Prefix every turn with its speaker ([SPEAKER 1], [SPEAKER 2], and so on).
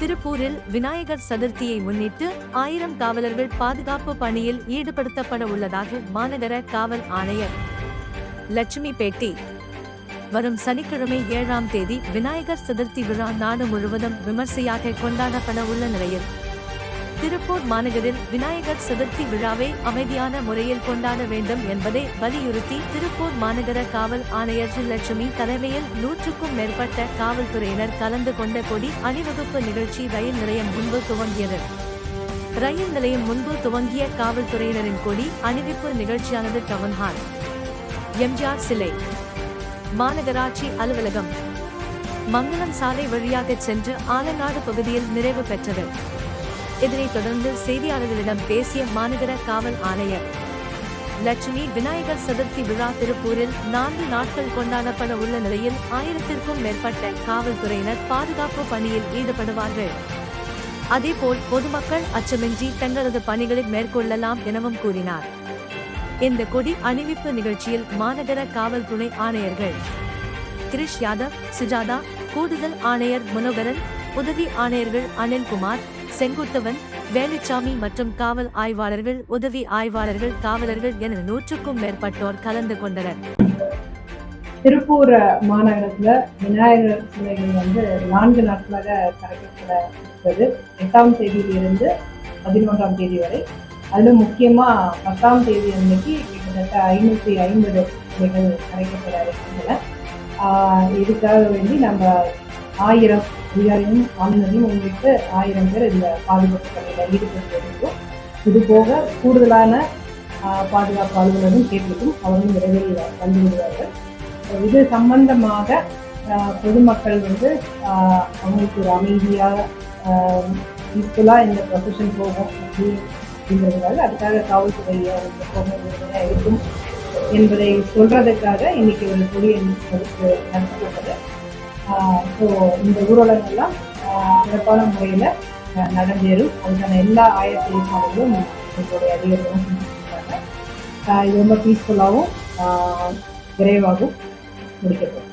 [SPEAKER 1] திருப்பூரில் விநாயகர் சதுர்த்தியை முன்னிட்டு ஆயிரம் காவலர்கள் பாதுகாப்பு பணியில் ஈடுபடுத்தப்பட உள்ளதாக மாநகர காவல் ஆணையர் லட்சுமி பேட்டி வரும் சனிக்கிழமை ஏழாம் தேதி விநாயகர் சதுர்த்தி விழா நாடு முழுவதும் விமர்சையாக கொண்டாடப்பட உள்ள நிலையில் திருப்பூர் மாநகரில் விநாயகர் சதுர்த்தி விழாவை அமைதியான முறையில் கொண்டாட வேண்டும் என்பதை வலியுறுத்தி திருப்பூர் மாநகர காவல் ஆணையர் ஸ்ரீ லட்சுமி தலைமையில் நூற்றுக்கும் மேற்பட்ட காவல்துறையினர் கலந்து கொண்ட கொடி அணிவகுப்பு நிகழ்ச்சி ரயில் நிலையம் முன்பு துவங்கியது. ரயில் நிலையம் முன்பு துவங்கிய காவல்துறையினரின் கொடி அணிவிப்பு நிகழ்ச்சியானது டவுன்ஹால் எம்ஜிஆர் சிலை. மாநகராட்சி அலுவலகம். மங்களம் சாலை வழியாக சென்று ஆலநாடு பகுதியில் நிறைவு பெற்றது. இதனைத் தொடர்ந்து செய்தியாளர்களிடம் பேசிய மாநகர காவல் ஆணையர். லட்சுமி விநாயகர் சதுர்த்தி விழா திருப்பூரில் நான்கு நாட்கள் கொண்டாடப்பட உள்ள நிலையில் ஆயிரத்திற்கும் மேற்பட்ட காவல்துறையினர் பாதுகாப்பு பணியில் ஈடுபடுவார்கள். அதேபோல் பொதுமக்கள் அச்சமின்றி தங்களது பணிகளை மேற்கொள்ளலாம் எனவும் கூறினார். இந்த கொடி அணிவிப்பு நிகழ்ச்சியில் மாநகர காவல் துணை ஆணையர்கள் கிரிஷ் யாதவ் சுஜாதா கூடுதல் ஆணையர் மனோகரன் உதவி ஆணையர்கள் அனில்குமார் செங்குத்தவன் வேலுச்சாமி மற்றும் காவல் ஆய்வாளர்கள் உதவி ஆய்வாளர்கள் காவலர்கள் என நூற்றுக்கும் மேற்பட்டோர் கலந்து கொண்டனர்.
[SPEAKER 2] திருப்பூர் மாநகரத்துல விநாயகர் சிலைகள் வந்து நான்கு நாட்களாக கரைக்கப்பட இருக்கிறது எட்டாம் தேதியிலிருந்து பதினொன்றாம் தேதி வரை. அதுல முக்கியமா பத்தாம் தேதி அன்னைக்கு கிட்டத்தட்ட ஐநூத்தி ஐம்பது சிலைகள் கரைக்கப்பட இருக்கின்றன. இதுக்காக வேண்டி நம்ம ஆயிரம் அதிகாரியும் ஆளுநரையும் உள்ளிட்ட ஆயிரம் பேர் இந்த பாதுகாப்பு பணியில் ஈடுபட்டு வருகிறோம் இது போக கூடுதலான பாதுகாப்பு அலுவலரும் கேட்டிருக்கும். அவரும் விரைவில் வந்து விடுவார்கள் இது சம்பந்தமாக பொதுமக்கள் வந்து அவங்களுக்கு ஒரு அமைதியாக யூஸ்ஃபுல்லாக இந்த ப்ரொஃபஷன் போகும் அப்படி- அப்படிங்கிறதுக்காக அதுக்காக காவல்துறை இருக்கும் என்பதை சொல்றதுக்காக இன்னைக்கு ஒரு கொடி கொடுத்து நடத்தப்பட்டது. ஸோ இந்த ஊர்வலங்கள்லாம் சிறப்பான முறையில் நடந்தேறும். அதுக்கான எல்லா ஆயத்த ஏற்பாடுகளும் எங்களுடைய அதிகாரிகளும் செஞ்சுருக்காங்க. இது ரொம்ப பீஸ்ஃபுல்லாகவும் விரைவாகவும் முடிக்கப்படும்.